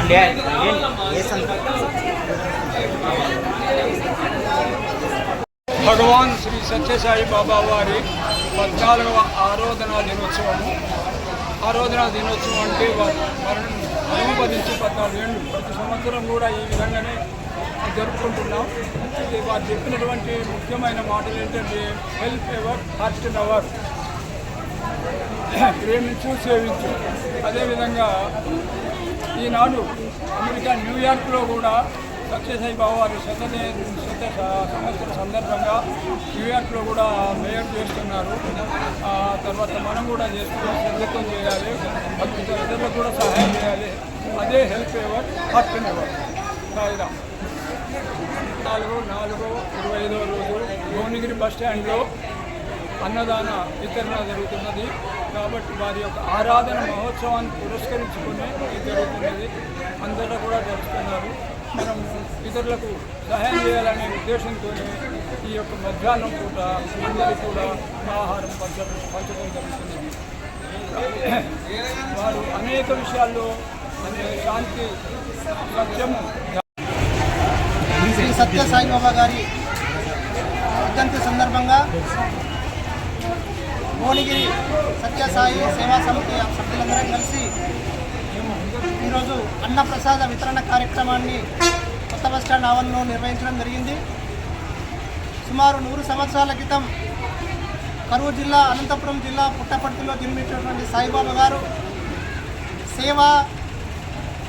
అంటే ఏ సంత భగవాన్ శ్రీ సత్యసాయి బాబా వారి పద్నాలుగవ ఆరాధన దినోత్సవము. ఆరాధన దినోత్సవం అంటే మరణం అనుమతించి పద్నాలుగు ఏళ్ళు ప్రతి సంవత్సరం కూడా ఈ విధంగానే జరుపుకుంటున్నాం. ఇది వారు చెప్పినటువంటి ముఖ్యమైన మాటలు ఏంటంటే హెల్ప్ ఎవర్ హార్ట్ అవర్ ప్రేమించు సేవించు. అదేవిధంగా ఈనాడు అమెరికా న్యూయార్క్లో కూడా సక్సెస్ బాబు వారి శత శత సంవత్సర సందర్భంగా న్యూయార్క్లో కూడా మేయర్ చేస్తున్నారు తర్వాత మనం కూడా చేసుకుని శ్రద్ధతో చేయాలి ఇతరులకు కూడా సహాయం చేయాలి అదే help ever hurt ever Sairam నాలుగు నాలుగు ఇరవై ఐదవ రోజు భువనగిరి బస్ స్టాండ్లో అన్నదాన వితరణ జరుగుతున్నది. కాబట్టి వారి యొక్క ఆరాధన మహోత్సవాన్ని పురస్కరించుకునే ఇది జరుగుతున్నది అందరూ కూడా జరుపుతున్నారు. మనం ఇతరులకు సహాయం చేయాలనే ఉద్దేశంతో ఈ యొక్క మధ్యాహ్నం పూట అందరికీ కూడా ఆహారం పంచ పంచడం జరుగుతున్నది వారు అనేక విషయాల్లో శాంతి సత్యము. శ్రీ సత్య సాయిబాబా గారి వర్ధంతి సందర్భంగా భువనగిరి సత్యసాయి సేవా సమితి సభ్యులందరం కలిసి ఈరోజు అన్నప్రసాద వితరణ కార్యక్రమాన్ని కొత్త బస్టాండ్ ఆవరణలో నిర్వహించడం జరిగింది. సుమారు నూరు సంవత్సరాల క్రితం కరువు జిల్లా అనంతపురం జిల్లా పుట్టపర్తిలో జన్మించినటువంటి సాయిబాబా గారు సేవ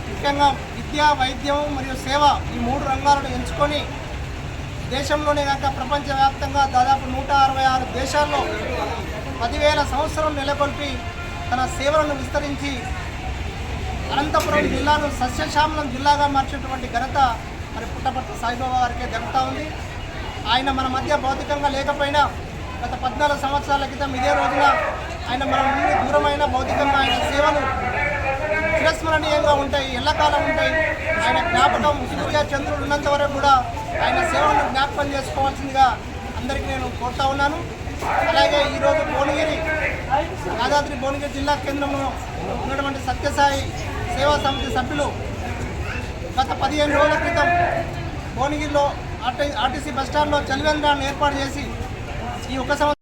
ముఖ్యంగా విద్య వైద్యం మరియు సేవ ఈ మూడు రంగాలను ఎంచుకొని దేశంలోనే కాక ప్రపంచవ్యాప్తంగా దాదాపు నూట అరవై ఆరు దేశాల్లో పదివేల సంవత్సరం నెలకొల్పి తన సేవలను విస్తరించి అనంతపురం జిల్లాను సస్యశ్యామలం జిల్లాగా మార్చినటువంటి ఘనత మరి పుట్టపర్తి సాయిబాబా గారికే దక్కుతా ఉంది. ఆయన మన మధ్య భౌతికంగా లేకపోయినా గత పద్నాలుగు సంవత్సరాల క్రితం ఇదే రోజున ఆయన మన నుండి దూరమైన భౌతికంగా ఆయన సేవలు చిరస్మరణీయంగా ఉంటాయి ఎల్లకాలం ఉంటాయి. ఆయన జ్ఞాపకం సూర్య చంద్రుడు ఉన్నంత వరకు కూడా ఆయన సేవలను జ్ఞాపకం చేసుకోవాల్సిందిగా అందరికీ నేను కోరుతా ఉన్నాను. అలాగే ఈరోజు భువనగిరి యాదాద్రి భువనగిరి జిల్లా కేంద్రంలో ఉన్నటువంటి సత్యసాయి సేవా సమితి సభ్యులు గత పదిహేను రోజుల క్రితం భువనగిరిలో ఆర్టీ ఆర్టీసీ బస్టాండ్లో చలివేంద్రాన్ని ఏర్పాటు చేసి ఈ ఒక సంవత్సరం